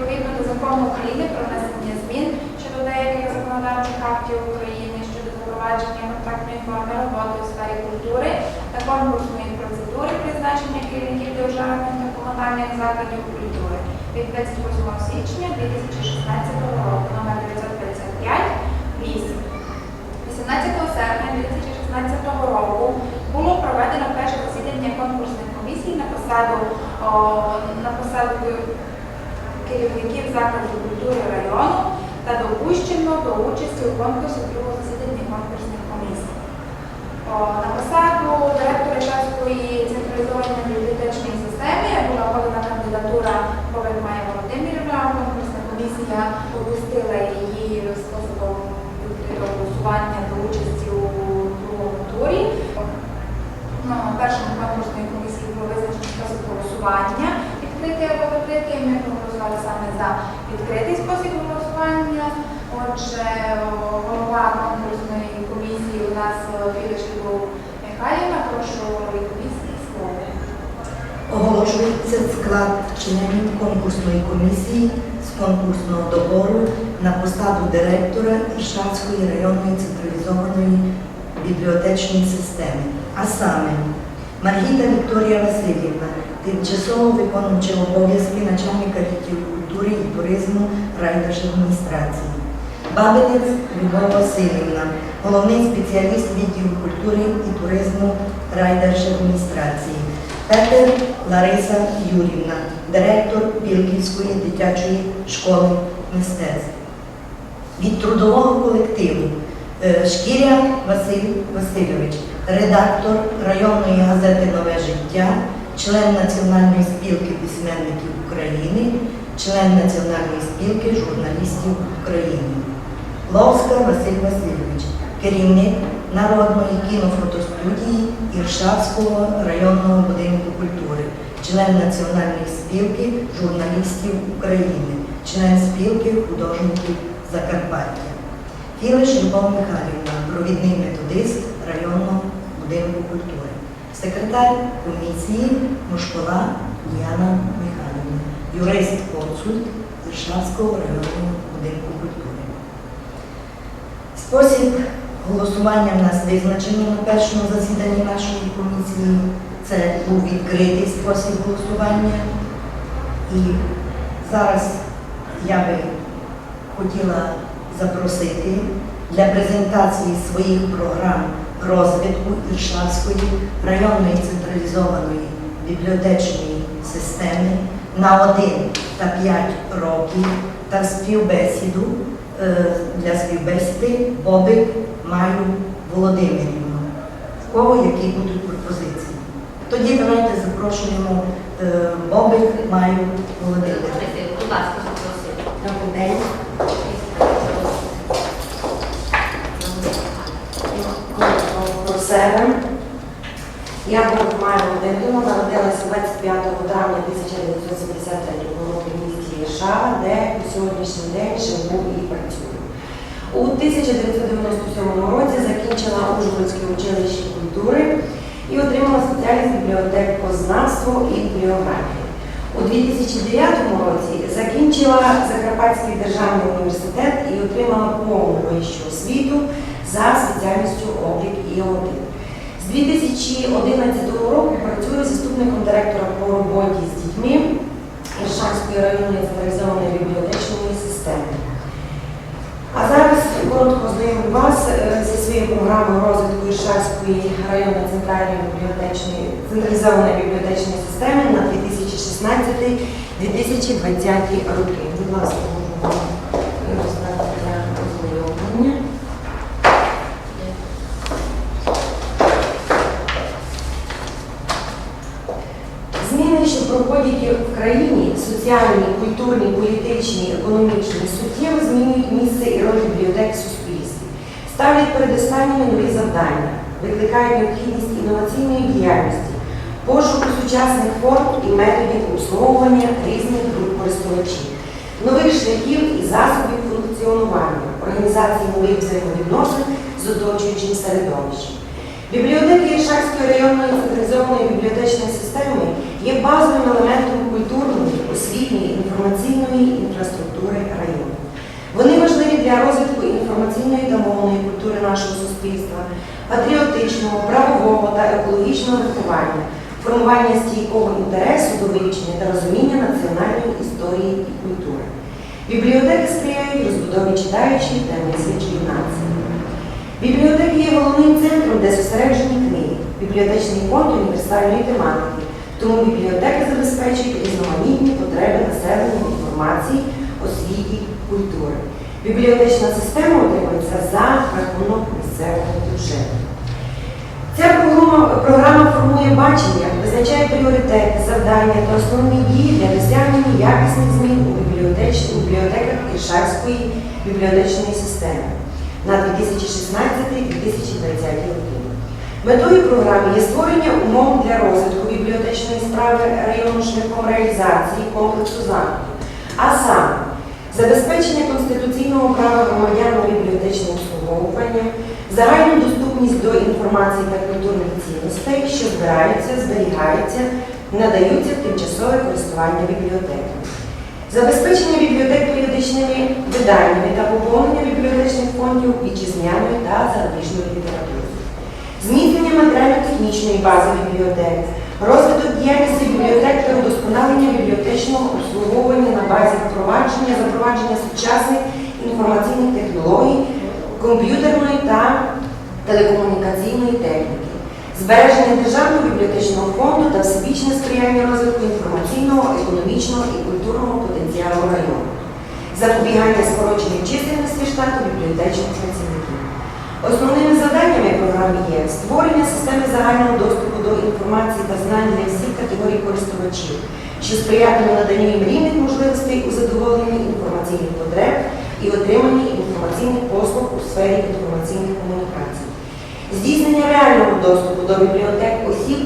відповідно до закону України про внесення змін щодо деяких законодавчих актів України щодо запровадження контрактної форми роботи у сфері культури та конкурсної процедури призначення керівників державних та комунальних закладів культури від 28 січня 2016 року номер 955 8. 18 серпня 2016 року було проведено перше засідання конкурсних комісій на посаду, на посаду керівників закладів культури району та допущено до участі у конкурсі другого засідання конкурсних комісій. На посаду директора Часької централізованої бібліотечної системи була подана кандидатура Майя Володимирівна. Конкурсна комісія допустила її способом голосування до участі у другому турі. На першому конкурсній комісії було визначено спосіб голосування. Відкритий або закритий. Ми проголосували саме за відкритий спосіб голосування. Отже, голова конкурсної комісії у нас Філіш Любов Михайлівна. Прошу голові комісії слово. Оголошується склад членів конкурсної комісії з конкурсного добору на посаду директора Іршавської районної централізованої бібліотечної системи. А саме Маргіта Вікторія Васильівна, тимчасово виконуюча обов'язки начальника відділу культури і туризму райдержадміністрації. Бабинець Любов Васильівна, головний спеціаліст відділу культури і туризму райдержадміністрації. Петер Лариса Юрівна, директор Білківської дитячої школи мистецтв. Від трудового колективу е, Шкіря Василь Васильович, редактор районної газети Нове життя, член Національної спілки письменників України, член Національної спілки журналістів України. Ловська Василь Васильович, керівник Народної кінофотостудії Іршавського районного будинку культури, член Національної спілки журналістів України, член спілки художників Закарпаття. Філиш Любов Михайлівна, провідний методист районного будинку культури, секретар комісії Мошкола Діана Михайлівна, юрист-консульт Іршавського районного будинку культури. Спосіб голосування в нас визначено на першому засіданні нашої комісії. Це був відкритий спосіб голосування. І зараз я би хотіла запросити для презентації своїх програм розвитку Іршавської районної централізованої бібліотечної системи на 1 та 5 років та співбесіду е, для співбесіди Бобик Маю Володимирівну. В кого які будуть пропозиції? Тоді давайте запрошуємо е, Бобик Маю Володимирівну. Будь ласка. Добрий день. про себе. Я Маю Володимирівна, народилася 25 травня 1973 року в місті Іршава, де по сьогоднішній день живу і працюю. У 1997 році закінчила Ужгородське училище культури і отримала спеціальність бібліотекознавство і бібліографія. У 2009 році закінчила Закарпатський державний університет і отримала повну вищу освіту за спеціальністю облік і аудит. З 2011 року працюю заступником директора по роботі з дітьми Іршанської районної централізованої бібліотечної системи. А зараз коротко знайомлю вас е, зі своєю програмою розвитку Іршавської районної центральної бібліотечної централізованої бібліотечної системи на 2016-2020 роки. Будь ласка, можу вам роздати для ознайомлення. Зміни, що проходять в країні, соціальні, культурні, політичні, економічні, суттєво змінюють місце і роль бібліотек в суспільстві, ставлять перед останніми нові завдання, викликають необхідність інноваційної діяльності, пошуку сучасних форм і методів обслуговування різних груп користувачів, нових шляхів і засобів функціонування, організації нових взаємовідносин з оточуючим середовищем. Бібліотеки Іршавської районної централізованої бібліотечної системи є базовим елементом культурної, освітньої інформаційної інфраструктури району. Вони важливі для розвитку інформаційної домовленої культури нашого суспільства, патріотичного, правового та екологічного виховання, формування стійкого інтересу до вивчення та розуміння національної історії і культури. Бібліотеки сприяють розбудові читаючої та мислячої нації. Бібліотеки є головним центром, де зосереджені книги, бібліотечний фонд універсальної тематики. Тому бібліотеки забезпечують різноманітні потреби населення інформації, освіті, культури. Бібліотечна система отримується за рахунок місцевого бюджету. Ця програма, програма формує бачення, визначає пріоритети, завдання та основні дії для досягнення якісних змін у бібліотеках Іршавської бібліотечної системи на 2016-2020 роки. Метою програми є створення умов для розвитку бібліотечної справи району шляхом реалізації комплексу заходів, а саме забезпечення конституційного права громадян на бібліотечне обслуговування, загальну доступність до інформації та культурних цінностей, що збираються, зберігаються, надаються в тимчасове користування бібліотеками. Забезпечення бібліотек періодичними виданнями та поповнення бібліотечних фондів вітчизняної та зарубіжної літератури. Зміцнення матеріально-технічної бази бібліотек, розвиток діяльності бібліотек та удосконалення бібліотечного обслуговування на базі впровадження, запровадження сучасних інформаційних технологій, комп'ютерної та телекомунікаційної техніки, збереження державного бібліотечного фонду та всебічне сприяння розвитку інформаційного, економічного і культурного потенціалу району, запобігання скороченню чисельності штату бібліотечних працівників. Основними завданнями програми є створення системи загального доступу до інформації та знань для всіх категорій користувачів, що сприятиме наданню їм рівних можливостей у задоволенні інформаційних потреб і отриманні інформаційних послуг у сфері інформаційних комунікацій, здійснення реального доступу до бібліотек осіб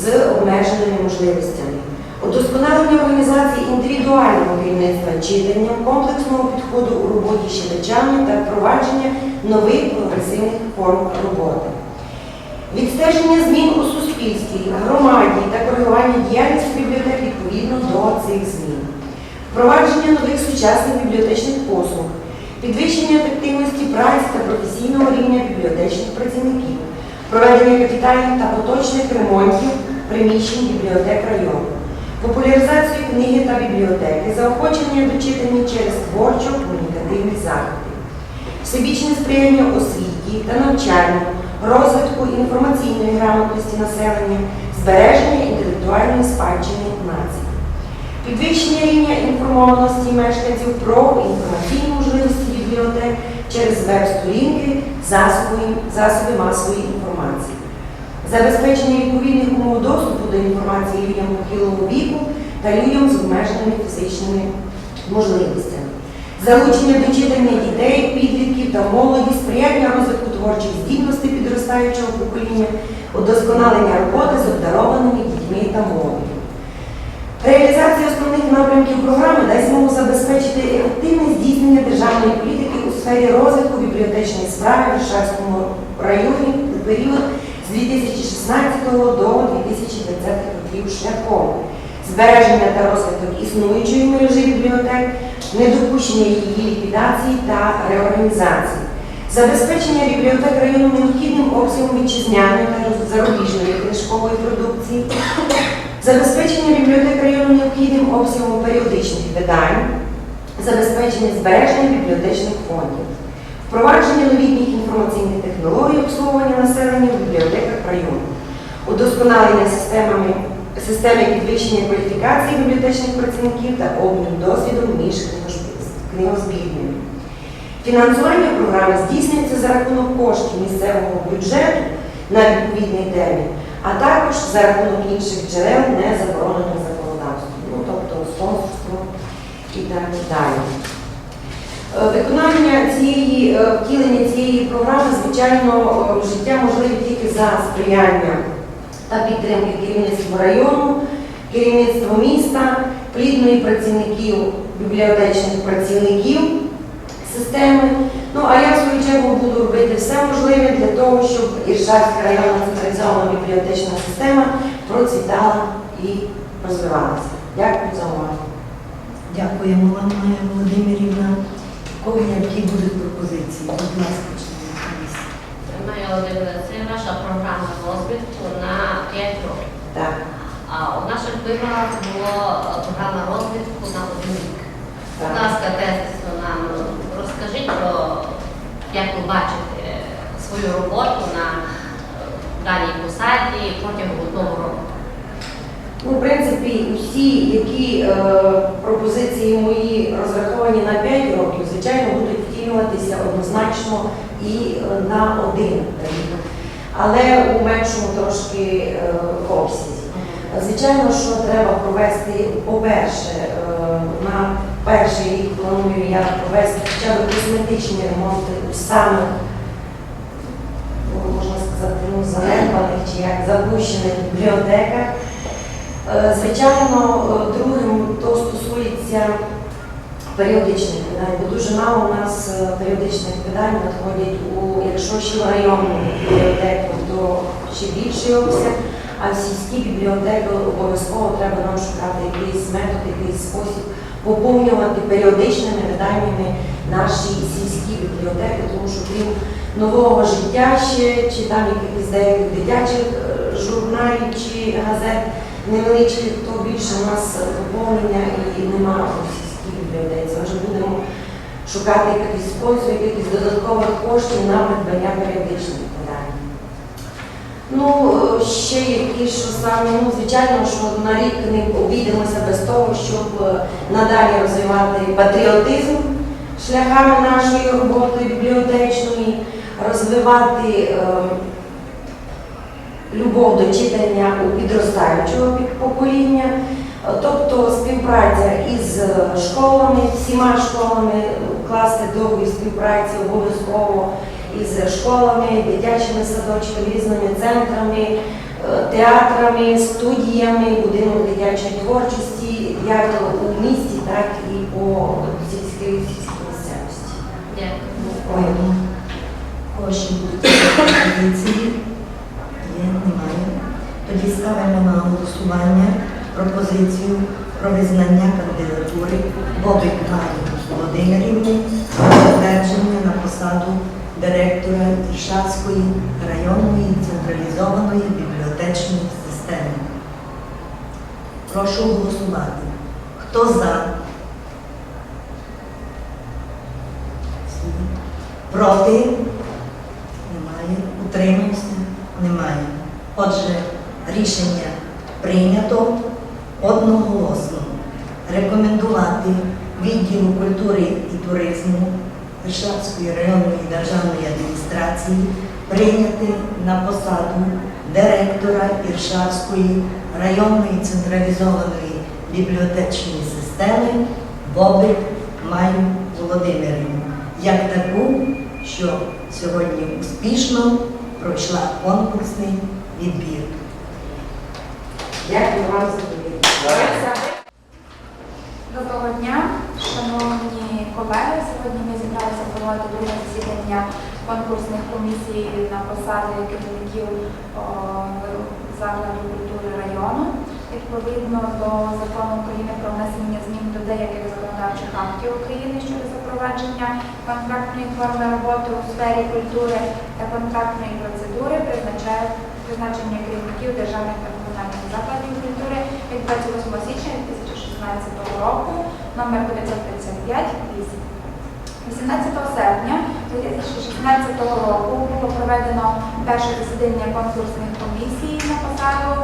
з обмеженими можливостями, удосконалення організації індивідуального керівництва читанням, комплексного підходу у роботі з читачами та впровадження нових прогресивних форм роботи. Відстеження змін у суспільстві, громаді та коригування діяльності бібліотек відповідно до цих змін, впровадження нових сучасних бібліотечних послуг, підвищення ефективності праці та професійного рівня бібліотечних працівників, проведення капітальних та поточних ремонтів приміщень бібліотек району, популяризацію книги та бібліотеки, заохочення до читання через творчо-комунікативні заходи всебічне сприяння освіті та навчанню, розвитку інформаційної грамотності населення, збереження інтелектуальної спадщини нації, підвищення рівня інформованості мешканців про інформаційні можливості бібліотек через веб-сторінки, засоби масової інформації, забезпечення відповідних умов доступу до інформації людям похилого віку та людям з обмеженими фізичними можливостями залучення до читання дітей, підлітків та молоді, сприяння розвитку творчих здібностей підростаючого покоління, удосконалення роботи з обдарованими дітьми та молоддю. Реалізація основних напрямків програми дасть змогу забезпечити ефективне здійснення державної політики у сфері розвитку бібліотечної справи в Іршавському районі у період з 2016 до 2020 років шляхом збереження та розвиток існуючої мережі бібліотек, недопущення її ліквідації та реорганізації, забезпечення бібліотек району необхідним обсягом вітчизняної та зарубіжної книжкової продукції, забезпечення бібліотек району необхідним обсягом періодичних видань, забезпечення збереження бібліотечних фондів, впровадження новітніх інформаційних технологій обслуговування населення в бібліотеках району, удосконалення системами системи підвищення кваліфікації бібліотечних працівників та обмін досвідом між книгозб- книгозбірнями. Фінансування програми здійснюється за рахунок коштів місцевого бюджету на відповідний термін, а також за рахунок інших джерел, не заборонених законодавством, ну тобто спонсорство і так далі. Е, Виконання цієї, е, втілення цієї програми, звичайно, е, життя можливе тільки за сприяння та підтримки керівництва району, керівництва міста, плідної працівників, бібліотечних працівників системи. Ну, а я в свою чергу буду робити все можливе для того, щоб Іршавська районна централізована бібліотечна система процвітала і розвивалася. Дякую за увагу. Дякуємо вам, Володимирівна кого які будуть пропозиції? Будь ласка, члени це наша програма розвитку на 5 років. Так. А у наших виборах була е, програма розвитку на один рік. Будь ласка, тесно нам розкажіть про як ви бачите е, свою роботу на е, даній посаді протягом Ну, в принципі, усі, які е, пропозиції мої розраховані на 5 років, звичайно, будуть втілюватися однозначно і е, на один рік, але у меншому трошки е, обсязі. Звичайно, що треба провести, по-перше, е, на перший рік планую я провести хоча б косметичні ремонти у самих, можна сказати, ну, занедбаних чи як запущених бібліотеках. Е, Звичайно, е, другим то стосується періодичних видань, бо дуже мало у нас е, періодичних видань надходять у, якщо ще в районну бібліотеку, то ще більший обсяг, а в сільській бібліотеки обов'язково треба нам шукати якийсь метод, якийсь спосіб поповнювати періодичними виданнями наші сільські бібліотеки, тому що крім нового життя ще, чи там якихось деяких дитячих журналів чи газет, невеличких, то більше у нас поповнення і немає у сільській бібліотеці. Ми вже будемо шукати якийсь спосіб, якихось додаткових коштів на придбання періодичних видань. Ну, ще які, що саме, ну, звичайно, що на рік не обійдемося без того, щоб е, надалі розвивати патріотизм шляхами нашої роботи бібліотечної, розвивати е, любов до читання у підростаючого покоління, Е, тобто співпраця із е, школами, всіма школами, е, класти договір співпраці обов'язково із школами, дитячими садочками, різними центрами, театрами, студіями, будинок дитячої творчості, як у місті, так і по сільській сільській місцевості. Дякую. Пропозиції? Є, немає. Тоді ставимо на голосування пропозицію про визнання кандидатури Бобик Марії Володимирівни про затвердження на посаду директора Іршавської районної централізованої бібліотечної системи. Прошу голосувати. Хто за? Проти? Немає. Утримався? Немає. Отже, рішення прийнято одноголосно. Рекомендувати відділу культури і туризму Вишавської районної державної адміністрації прийняти на посаду директора Іршавської районної централізованої бібліотечної системи Бобик Маю Володимирівну як таку, що сьогодні успішно пройшла конкурсний відбір. Дякую вам за довіру. Доброго дня, шановні колеги. Сьогодні ми зібралися проводити друге засідання конкурсних комісій на посади керівників закладу культури району. Відповідно до закону України про внесення змін до деяких законодавчих актів України щодо запровадження контрактної форми роботи у сфері культури та контрактної процедури призначення керівників державних та закладів культури від 28 січня 2016 року номер 955 8. 18 серпня 2016 року було проведено перше засідання конкурсних комісій на посаду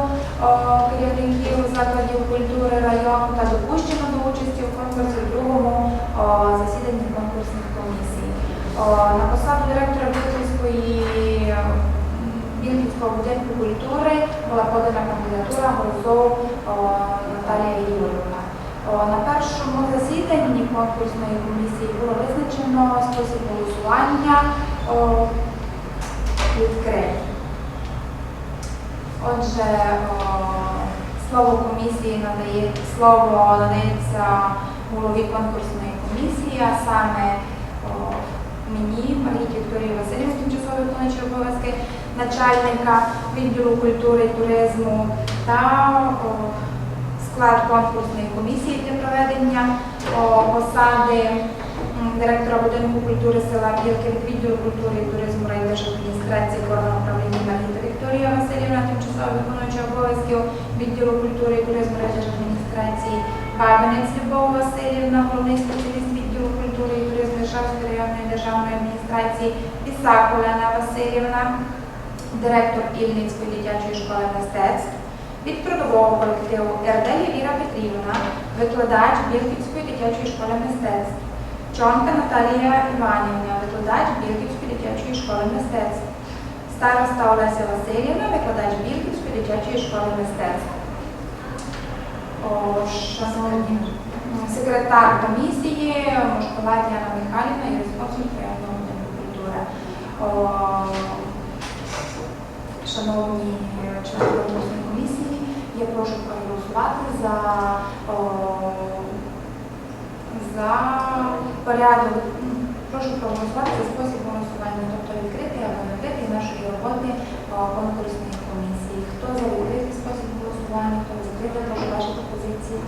керівників закладів культури району та допущено до участі у конкурсі в другому о, засіданні конкурсних комісій. О, на посаду директора Бутівської Білківського будинку культури була подана кандидатура Грозов Наталія Юрівна. На першому засіданні конкурсної комісії було визначено спосіб голосування відкритий. Отже, слово комісії надає слово надається голові конкурсної комісії, а саме мені, Марії Вікторії Васильівні, начальника відділу культури і туризму та склад конкурсної комісії для проведення посади директора будинку культури села Білки від відділу культури і туризму райдержадміністрації органу управління Маргіта Вікторія Васильівна, тимчасово виконуюча обов'язків відділу культури і туризму райдержадміністрації Бабинець Любов Васильівна, головний спеціаліст відділу культури і туризму Шавської районної державної адміністрації, Ісак Олена Васильівна, директор Ільницької дитячої школи мистецтв. Від трудового колективу Ерделі Віра Петрівна, викладач Білківської дитячої школи мистецтв. Чонка Наталія Іванівна, викладач Білківської дитячої школи мистецтв. Староста Олеся Васильівна, викладач Білківської дитячої школи мистецтв. Шановні секретар комісії, Мошкова Діана Михайлівна, районного будинку культури. Шановні члени конкурсної комісії, я прошу проголосувати за, о, за порядок, прошу проголосувати за спосіб голосування, тобто відкритий або не відкритий нашої роботи конкурсної комісії. Хто за відкритий спосіб голосування, хто за закритий, прошу ваші пропозиції.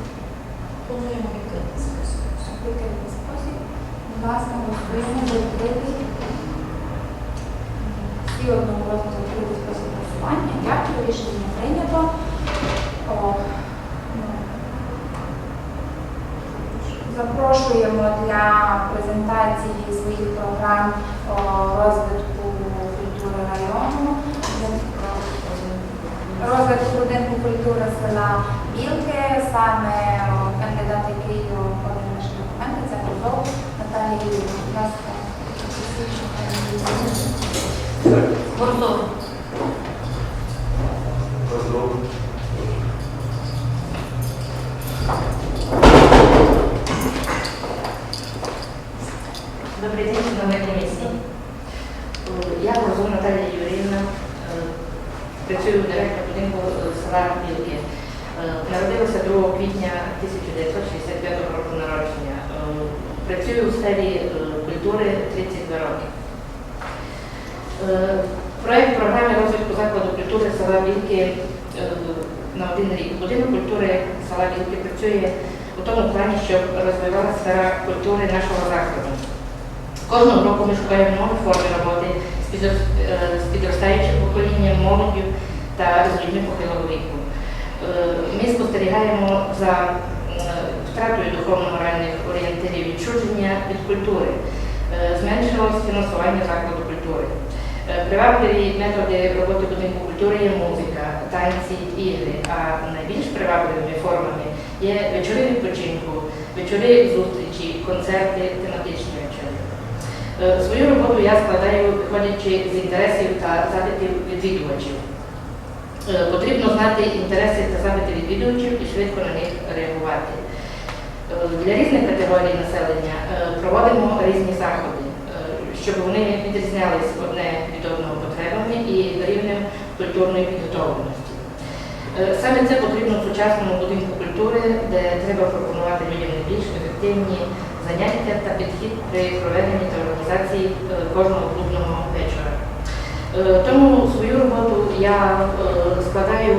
Плануємо відкрити список. Відкритий спосіб. Будь ласка, голосуємо за відкритий. Всі одноголосно за відкритий спосіб голосування. Дякую, рішення прийнято. О, ну, Запрошуємо для презентації своїх програм о, розвитку культури району, розвитку будинку культури села Білки, саме о, кандидат, який подав наші документи, це Козов Наталія Юрійовна. Будь ласка, Борзов. Добрий день, шановні комісії. Я Борзов Наталія Юріївна, е, працюю директором будинку е, села Білки. Е, Народилася 2 квітня 1965 року народження. Е, Працюю у сфері е, культури 32 роки. Е, Проект програми розвитку закладу культури села Білки е, на один рік. Будинок культури села Білки працює у тому плані, щоб розвивала сфера культури нашого закладу. Кожного року ми шукаємо нові форми роботи з е, підростаючим поколінням, молоддю та людьми похилого віку. Е, Ми спостерігаємо за е, втратою духовно-моральних орієнтирів відчуження від культури. Зменшилось фінансування закладу культури. Привабливі методи роботи будинку культури є музика, танці, ігри, а найбільш привабливими формами є вечори відпочинку, вечори зустрічі, концерти, тематичні Свою роботу я складаю, виходячи з інтересів та запитів відвідувачів. Е, Потрібно знати інтереси та запити відвідувачів і швидко на них реагувати. Е, Для різних категорій населення е, проводимо різні заходи, е, щоб вони відрізнялись одне від одного потребами і рівнем культурної підготовленості. Е, Саме це потрібно в сучасному будинку культури, де треба пропонувати людям найбільш ефективні заняття та підхід при проведенні та організації е, кожного клубного вечора. Е, Тому свою роботу я е, складаю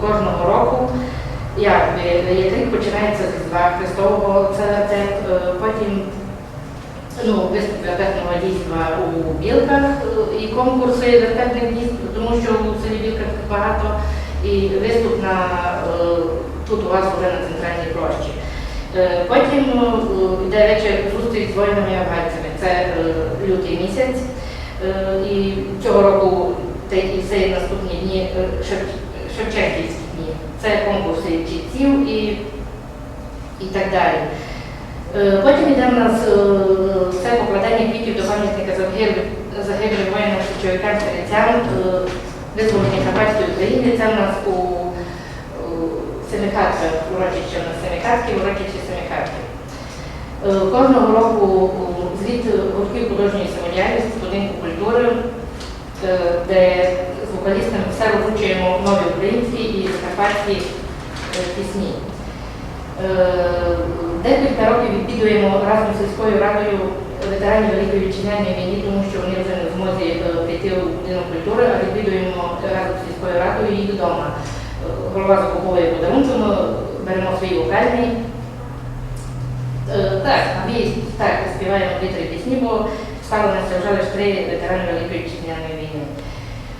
кожного року. Якби як рік починається з Різдва Христового, це, потім ну, виступ вертепного дійства у білках і конкурси вертепних дійств, тому що у селі Білках багато, і виступ на тут у вас вже на центральній площі. Е, Потім е, йде зустріч з воїнами-афганцями. Це е, лютий місяць. І цього року і цей наступні дні Шевченківські дні. Це конкурси чітців і, і так далі. Потім йде в нас е, це покладання квітів до пам'ятника загиблих воїнам стрільцям е, визволення Карпатської України. Це в нас у Семихатках, урочище в нас урочище Семихатки. Е, Кожного року звіт гуртків художньої самодіяльності будинку культури, е, де з вокалістами все розучуємо нові українські і закарпатські е, пісні. Декілька років відвідуємо разом з сільською радою ветеранів Великої вітчизняної війни, тому що вони вже не в змозі прийти у будинок культури, а відвідуємо разом з сільською радою їх вдома. Е, Голова закуповує подарунки, ми беремо свої вокальні Е, Так, ми так співаємо дві-три пісні, бо стало нас вже лише три ветерани Великої Вітчизняної війни.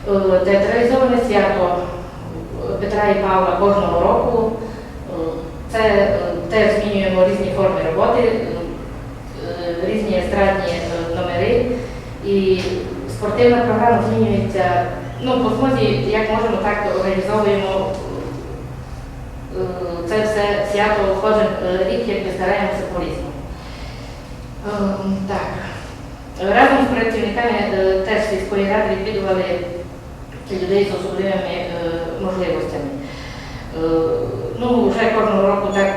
Е, Театралізоване свято Петра і Павла кожного року. Е, Це е, теж змінюємо різні форми роботи, е, різні естрадні е, номери. І спортивна програма змінюється. Ну, по змозі, як можемо, так організовуємо е, це все свято кожен е, рік, як ми стараємося по-різному. Ем, Так. Разом з працівниками е, теж сільської ради відвідували людей з особливими е, можливостями. Е, Ну, вже кожного року так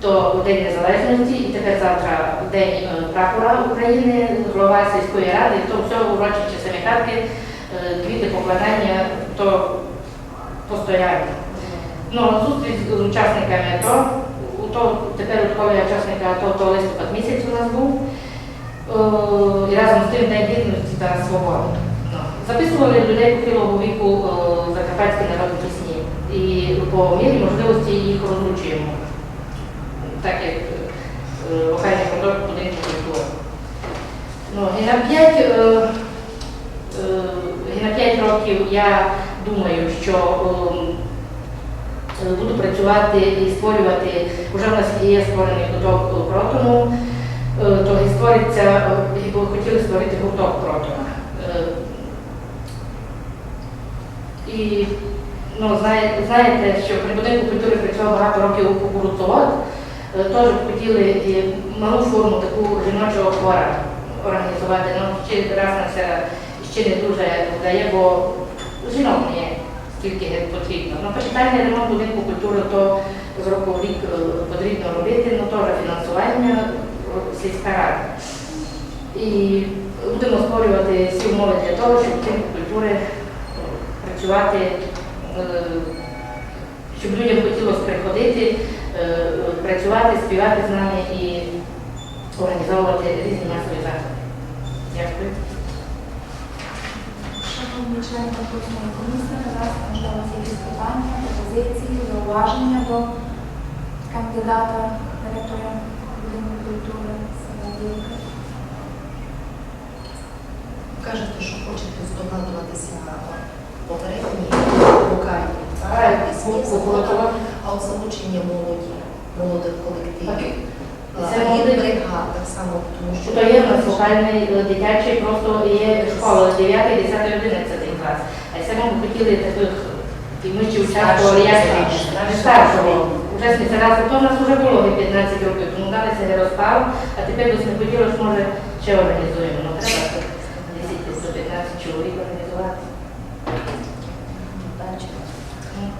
то День Незалежності, і тепер завтра День е, прапора України, голова сільської ради, то все урочисті самі хатки, е, квіти покладання, то постійно. Ну, зустріч з учасниками АТО, то, тепер у колі учасника АТО, то листопад місяць у нас був. Е, І разом з тим День гідності та свободи. Ну, Записували людей похилого віку е, закарпатські народні пісні. І по мірі можливості їх розлучуємо. Так як е, локальний продукт будинку культури. Ну, і на 5 е, е, і на 5 років я думаю, що ем, Е, буду працювати і створювати, вже в нас є створений гурток протону, е, то і створиться, е, хотіли створити гурток протона. І ну, знає- знаєте, що при будинку культури працював багато років е, теж хотіли малу форму таку жіночого хора організувати. Ну, раз на це ще не дуже вдає, бо жінок не є скільки потрібно. Ну, капітальний ремонт будинку культури то з року в рік е, потрібно робити, ну теж фінансування е, сільська рада. І будемо створювати всі умови для того, щоб будинку культури е, працювати, щоб людям хотілося приходити, працювати, співати з нами і організовувати різні масові заходи. Дякую. Шановні члени конкурсної комісії, вас є якісь питання, пропозиції, зауваження до кандидата директора будинку культури села Кажете, що хочете здогадуватися попередні пісні, гуртку згодом, «Колокола». а от залучення молоді, молодих колективів. І бригад так само, тому що То є в нас локальний е, дитячий, просто є школа 9, 10, 11 клас. А це ми хотіли таких, і ми ще участвували як Старшого. Вже спеціалізація, то в нас вже було 15 років, тому далі це не розпав, а тепер досить хотілося, може ще організуємо. Ну треба 10 до 15 чоловік організувати. Та вірно, а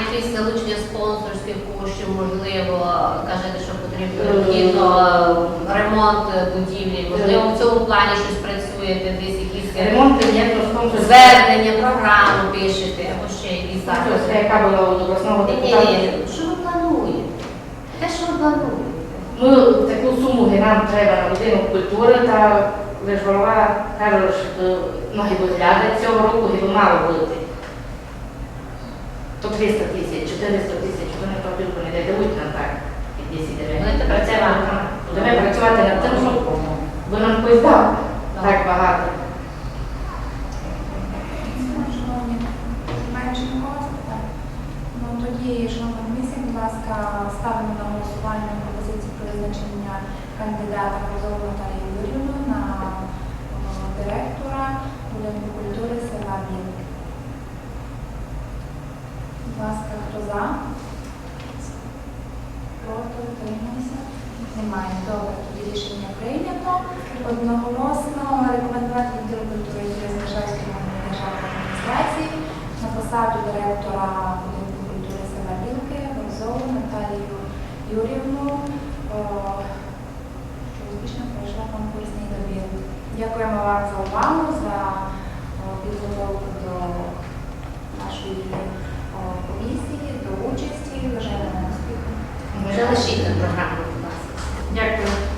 якісь залучення спонсорських коштів, можливо, кажете, що потрібно Е, е, ремонт будівлі, можливо, в цьому плані щось працюєте, десь якісь е, звернення, програму пишете, або ще якісь заходи. яка була у обласного депутата. ні, що ви плануєте? Те, що ви плануєте? Ну, таку суму нам треба на будинок культури, та лиш голова каже, що ноги доглядать цього року, і мало бути. То 300 тисяч, 400 тисяч, вони пропілку не дадуть нам так, під 10 гривень. Будете працювати. Будемо працювати над тим, щоб ви нам хтось дав так багато. Ну тоді, шановна комісія, будь ласка, ставимо на голосування пропозицію про визначення кандидата Розову Наталію Юрівну на е, директора будинку культури села Білки. Будь ласка, хто за? Проти, утрималися? Немає. Добре, тоді рішення прийнято. Одноголосно рекомендувати відділу культури і туризму державної адміністрації на посаду директора будинку культури села Білки Розову Наталію Юрівну, що успішно пройшла конкурсний добір. Дякуємо вам за увагу, за підготовку до нашої комісії, до участі. Бажаємо вам успіху. Залишіть програму, будь ласка. Дякую.